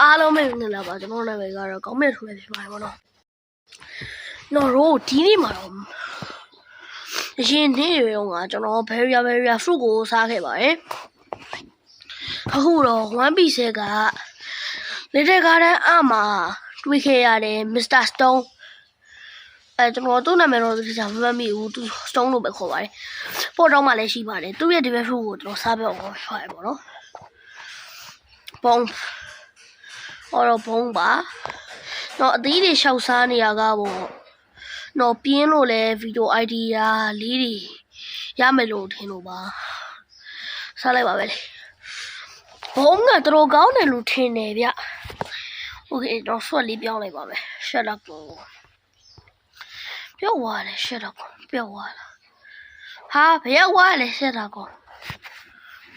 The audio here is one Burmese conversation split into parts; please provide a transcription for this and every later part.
အားလုံးပဲနေလာပါကျွန်တော်နာမည်ကတော့ကောင်းမြတ်ထွေးဖြစ်ပါတယ်ဗောနော်။နော်တို့ဒီနေ့မှာတော့အရင်နေ့တွေတုန်းကကျွန်တော် very very fruit ကိုစားခဲ့ပါတယ်။အခုတော့ one piece က little garden အမှာတွေ့ခဲ့ရတယ် Mr. Stone အဲကျွန်တော်သူ့နာမည်တော့ဒီစားမမှတ်မိဘူးသူ Stone လို့ပဲခေါ်ပါတယ်။ပေါ်တော့မှလည်းရှိပါတယ်။သူ့ရဲ့ဒီဘက် fruit ကိုကျွန်တော်စားပြအောင်ဆွဲပါတော့။ပုံ အော်တော့ဘုံပါတော့အသီးတွေရှောက်စားနေရကပေါ့တော့ပြင်းလို့လဲဗီဒီယို idea လေးတွေရမယ်လို့ထင်လို့ပါစားလိုက်ပါပဲလေဘုံကတော်ကောင်းတယ်လို့ထင်တယ်ဗျโอเคတော့ဆွတ်လေးပြောင်းလိုက်ပါမယ် shut up ကိုပြောက်သွားတယ် shut up ကိုပြောက်သွားလားဟာဘယ်ရောက်သွားလဲ shut up ကို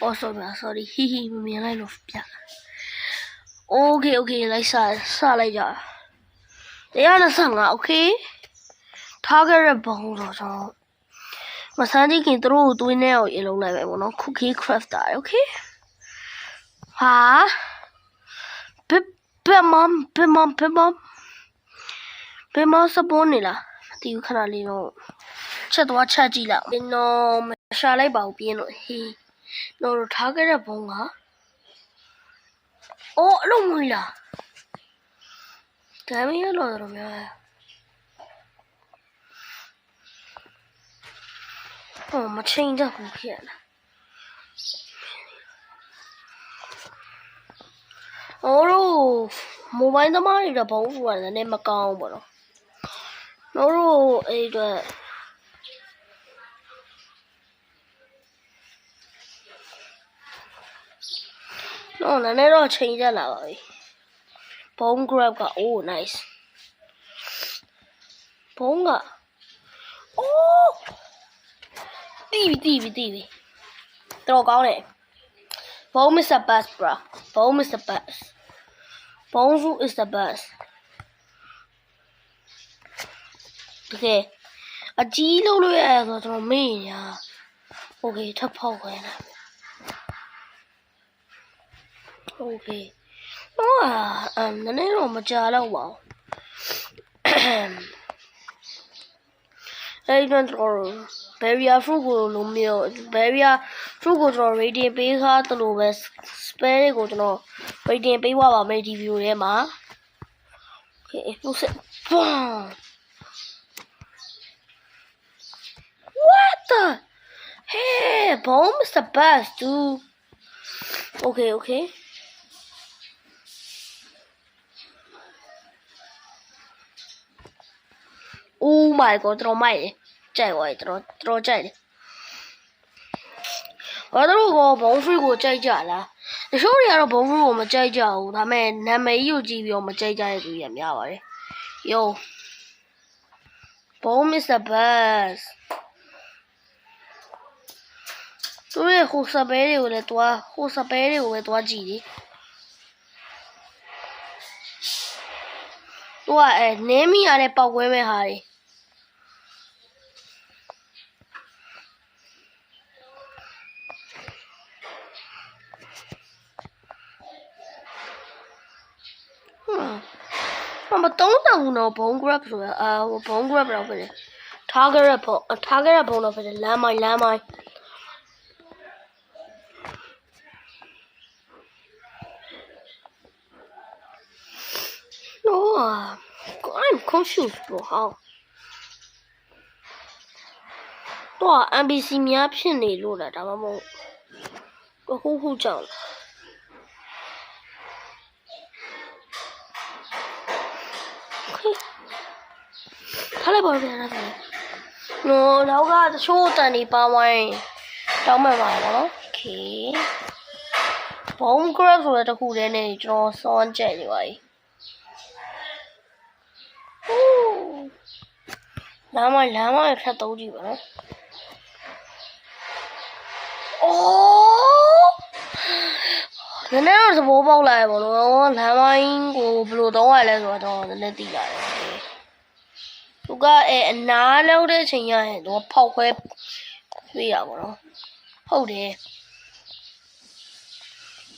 အော် sorry sorry ဟီဟီမမြင်လိုက်လို့ပြ โอเคโอเคလိုက်စားစားလိုက်ကြ125 okay ထားခဲ့တဲ့ဘုံဆိုတော့မဆန်းကြီးခင်သူတို့ကိုသွေးနဲ့အောင်ရေလုံးလိုက်ပဲပေါ့နော် cookie crafter okay ဟာဘယ်ဘယ်မမ်ဘယ်မမ်ဘယ်မမ်ဘယ်မမ်စပွန်နေလားမသိဘူးခဏလေးတော့ချက်သွားချက်ကြည့်လိုက်အောင်နော်မရှာလိုက်ပါဘူးပြင်းလို့ဟေးတော့ထားခဲ့တဲ့ဘုံက အော်အဲ့လိုမွေးလားဒါမင်းရလို့တော့များ 哦，没听这胡片了。我တို့မိုဘိုင်းသမားတွေတော့ဘုံဖူရတယ်လည်းမကောင်းဘူးပေါ့နော်။တို့တို့အဲ့အတွက် တော့နည်းနည်းတော့ချိန်ကျလာပါပြီ bone grab က oh nice bone က oh တီးပြီးတီးပြီးတီးပြီးတော်ကောင်းတယ် bone is the best bro bone is the best bone zoo is the best တကယ်အကြီးလုံးလို့ရဆိုတော့ကျွန်တော်မေ့ညာ okay ထပ်ဖောက်ခွဲလိုက် โอเคတော့အမ်နည်းနည်းတော့မကြာတော့ပါဘူးအဲ့တော့ကျွန်တော် barrier fruit ကိုလုံးမျိုး barrier fruit ကိုကျွန်တော် rating ပေးခါတလို့ပဲ spare တွေကိုကျွန်တော် rating ပေးသွားပါမယ်ဒီ video ထဲမှာ okay explosive boom what the hey bomb is the best dude okay okay oh my god တော်မိုက်တယ်ကြိုက်သွားတယ်တော်တော်ကြိုက်တယ်ဘာတို့ကဘုံဖရီကိုကြိုက်ကြလားတချို့တွေကတော့ဘုံဖရီကိုမကြိုက်ကြဘူးဒါပေမဲ့နာမည်ကြီးကိုကြည့်ပြီးတော့မကြိုက်ကြတဲ့သူတွေများပါတယ် yo ဘုံ Mr. Bass သူရဲ့ဟိုစပယ်တွေကိုလည်းတွားဟိုစပယ်တွေကိုပဲတွားကြည့်လေသူကအဲနင်းမိရတဲ့ပောက်ကွဲမဲ့ဟာတွေ မ်မတုံးတောင်တော့ဘုံ grab ဆိုတာအာဘုံ grab တော့ဖြစ်တယ် target ဘုံ target ဘုံတော့ဖြစ်တယ်လမ်းမိုင်းလမ်းမိုင်းနော် I'm confused bro how တော့ NBC များဖြစ်နေလို့လားဒါမှမဟုတ်တော့ဟုတ်ဟုတ်ကြောက်လား လိုက်ပါဦးဗျာဒါဆိုနော်နောက်ကတချို့တန်ဒီပါဝိုင်းတောင်းမှန်ပါတော့နော်โอเคဘုံ grab ဆိုတဲ့တစ်ခုတည်းနဲ့ကျွန်တော်စောင်းကြက်နေပါပြီဟိုးလမ်းမလမ်းမခက်တော့ကြည့်ပါနော်အိုးနည်းနည်းတော့သဘောပေါက်လာရပါတော့လမ်းမိုင်းကိုဘယ်လိုတောင်းရလဲဆိုတော့နည်းနည်းသိလာတယ် သူကအဲအနားလောက်တဲ့အချိန်ရရင်သူကဖောက်ခွဲပြေးရပါတော့ဟုတ်တယ်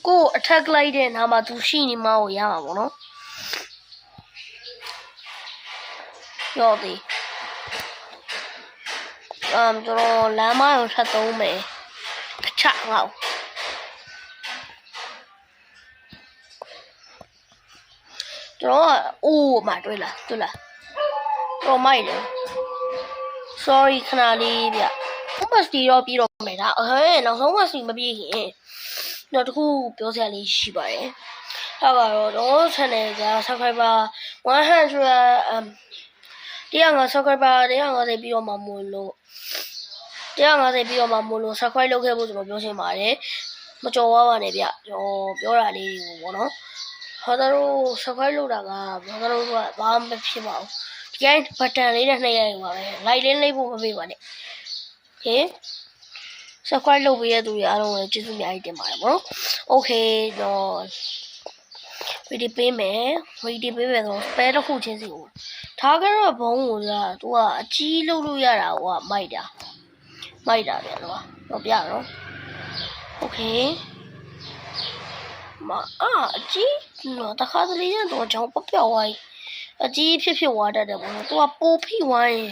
ကိုယ် attack လိုက်တဲ့နာမှာသူရှိနေမှကိုရမှာပေါ့နော်ရော်ဒီအမ်ကျွန်တော်လမ်းမကိုထပ်သုံးမယ်တချငေါ့ကျွန်တော်ကအိုးမတွေ့လားတွေ့လား တော့မိုက်တယ် sorry ခဏလေးဗျဥပစတီတော့ပြီးတော့မယ်ဒါဟဲ့နောက်ဆုံးမစီမပြေရင်တော့တခုပြောစရာလေးရှိပါတယ်ဒါကတော့တော့ channel က subscriber 100 um တရားငါ subscriber 150ပြီးတော့မှမို့လို့150ပြီးတော့မှမို့လို့ subscribe လုပ်ခဲ့ဖို့ကျွန်တော်ပြောချင်ပါတယ်မကြော်ဝါပါနဲ့ဗျကျွန်တော်ပြောတာလေးကိုပေါ့နော်ဟာတို့ subscribe လုပ်တာကဘာလို့တော့ဘာမှမဖြစ်ပါဘူး ဒီတိုင်းဘတ်တန်လေးနဲ့နှိပ်ရရင်ပါပဲ like လေးနှိပ်ဖို့မပေးပါနဲ့ okay subscribe လုပ်ပေးတဲ့သူတွေအားလုံးလည်းကျေးဇူးအများကြီးတင်ပါတယ်ပေါ့နော် okay တော့ ready ပေးမယ် ready ပေးမယ်ဆိုတော့ spare တစ်ခုချင်းစီကိုထားကြတော့ဘုံကိုကသူကအကြီးလုပ်လို့ရတာဟိုကမိုက်တာမိုက်တာပြန်တော့တော့ပြတော့ okay မအာအကြီးနော်တခါတလေကျတော့ကြောင်ပပျောက်သွားပြီ အကြီးဖြစ်ဖြစ်သွားတတ်တယ်ပေါ့နော်သူကပိုဖိဝိုင်း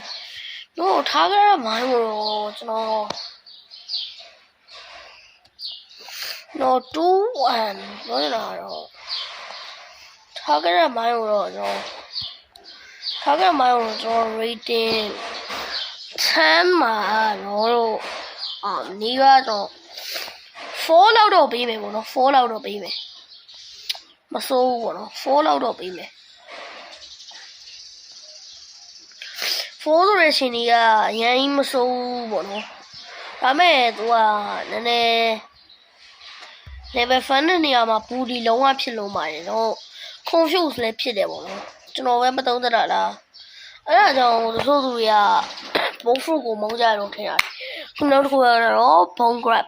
တော့ထားကြရမိုင်းကိုတော့ကျွန်တော်နော်2 1ပြောနေတာတော့ထားကြရမိုင်းကိုတော့ကျွန်တော်ထားကြရမိုင်းကိုကျွန်တော် rating 10မှာတော့အာနီးကတော့4လောက်တော့ပေးမယ်ပေါ့နော်4လောက်တော့ပေးမယ်မစိုးဘူးပေါ့နော်4လောက်တော့ပေးမယ် 4ဆိုတဲ့ရှင်ကြီးကအရင်ကြီးမစိုးဘူးပေါ့နော်ဒါမဲ့သူကနည်းနည်း level 5တဲ့နေရာမှာပူဒီလုံးဝဖြစ်လုံးပါတယ်တော့ confuse လည်းဖြစ်တယ်ပေါ့နော်ကျွန်တော်ပဲမသုံးသတာလားအဲ့ဒါကြောင့်တချို့သူတွေကဘုံဖရုကိုမုန်းကြတော့ထင်တာခုနောက်တစ်ခုကတော့ bone grab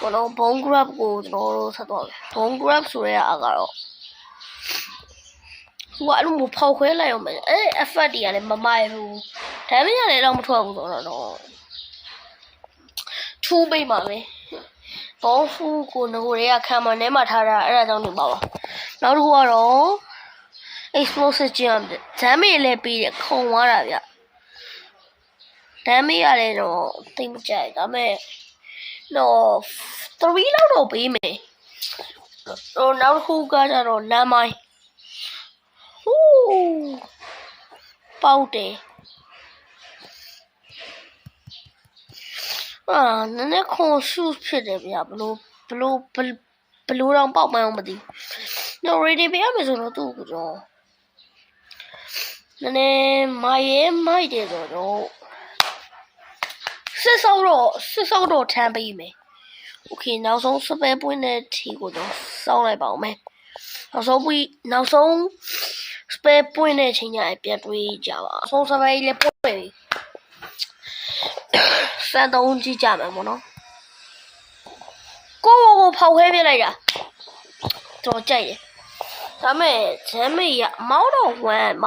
ဘောလုံး bone grab ကိုကျွန်တော်တို့ဆက်တော့ bone grab ဆိုရဲအကတော့ ဟိုအဲ့လိုမျိုးဖောက်ခွဲလိုက်အောင်မယ်အဲ့ effect တွေကလည်းမမိုက်ဘူးဒါပေမဲ့လည်းတော့မထွက်ဘူးဆိုတော့ထူးပိတ်ပါပဲဘောဖူကိုငိုတွေကခံမထဲမှာထားတာအဲ့ဒါကြောင့်နေပါပါနောက်တစ်ခုကတော့ explosive jump damage လည်းပြီးတယ်ခုံသွားတာဗျ damage ရတယ်တော့သိမကြိုက်ဒါပေမဲ့တော့3လောက်တော့ပေးမယ်တော့နောက်တစ်ခုကကြတော့လမ်းမိုင်း ဟူးပေါက်တယ်အာနည်းနည်းခွန်ရှုဖြစ်တယ်ဗျဘလို့ဘလို့ဘလို့တော့ပေါက်မှန်းမသိဘူးတော့ ready ပေးရမယ်ဆိုတော့သူ့ကိုကျွန်တော်နည်းနည်းမိုင်ရဲမိုက်တယ်ဆိုတော့စစ်စောက်တော့စစ်စောက်တော့ထမ်းပေးမယ်โอเคနောက်ဆုံးစပယ်ပွင့်တဲ့ထီကိုတော့စောင်းလိုက်ပါဦးမယ်နောက်ဆုံးပွင့်နောက်ဆုံးစ ပယ်ပွင့်တဲ့ချိန်ကျရင်ပြန်တွေးကြပါအဆုံးစပယ်လေးပွင့်ပြီစံတုံးကြည့်ကြမယ်မို့နော်ကိုကိုကိုဖောက်ခွဲပြလိုက်တာတော့ကြိုက်တယ်ဒါမဲ့ဂျမ်းမေးရမောင်းတော့ဝမ်းမ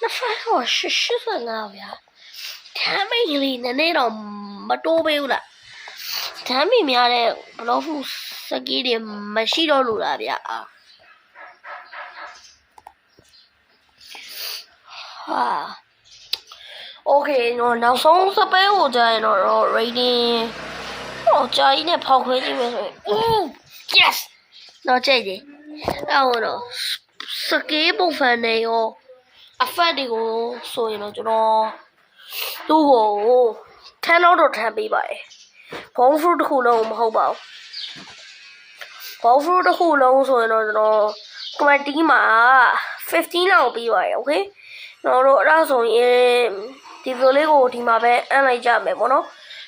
နှစ်ဖက်တော့ရှစ်ရှစ်စငါဗျာဂျမ်းမေးလေးနည်းနည်းတော့မတိုးပေးဘူးလားဂျမ်းမေးများတဲ့ဘလော့ဖူစကီးတွေမရှိတော့လို့လားဗျာ ဟာโอเคတော့နောက်ဆုံးစပဲကိုကြာရင်တော့ rating ဟောကြာကြီးနဲ့ဖောက်ခွဲကြည့်မယ်ဆိုရင် ooh yes တော့ကြိတ်တယ်အဲ့တော့စကေးပုံဖန်နေရောအဖက်တွေကိုဆိုရင်တော့ကျွန်တော်သူ့ကိုထန်းတော့တော့ထမ်းပေးပါတယ်ဘုံဖရုတစ်ခုလုံးမဟုတ်ပါဘူးဘုံဖရုတစ်ခုလုံးဆိုရင်တော့ကျွန်တော်ကမတီးမှာ15လောက်ပြီးပါတယ်โอเค ကျွန်တော်တို့အဲ့ဒါဆိုရင်ဒီဗီဒီယိုလေးကိုဒီမှာပဲအမ်းလိုက်ကြမယ်ပေါ့နော်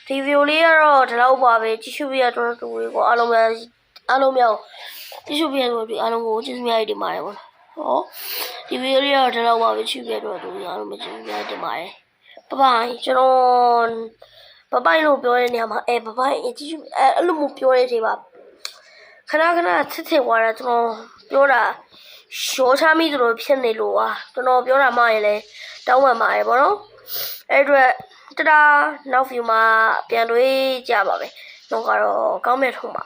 ဒီဗီဒီယိုလေးကတော့ဒီလောက်ပါပဲကြည့်ရှုပြရတော့တူတွေကိုအားလုံးပဲအားလုံးများကြည့်ရှုပြရတော့ဒီအားလုံးကိုကျေးဇူးများတင်ပါတယ်ပေါ့ဟောဒီဗီဒီယိုလေးကတော့ဒီလောက်ပါပဲကြည့်ပြရတော့တူအားလုံးပဲကျေးဇူးများတင်ပါတယ်ဘဘိုင်ကျွန်တော်ဘဘိုင်လို့ပြောတဲ့နေရာမှာအဲဘဘိုင်ကြည့်ရှုအဲအဲ့လိုမျိုးပြောတဲ့အချိန်မှာခဏခဏဆစ်ဆစ်သွားတာကျွန်တော်ပြောတာ ရှောချမိသလိုဖြစ်နေလို့ပါကျွန်တော်ပြောတာမှရင်လည်းတောင်းပန်ပါတယ်ဗောနော်အဲ့အတွက်တဒါနောက် view မှာပြန်တွေးကြပါပဲတော့ကတော့ကောင်းမဲ့ထုံးပါ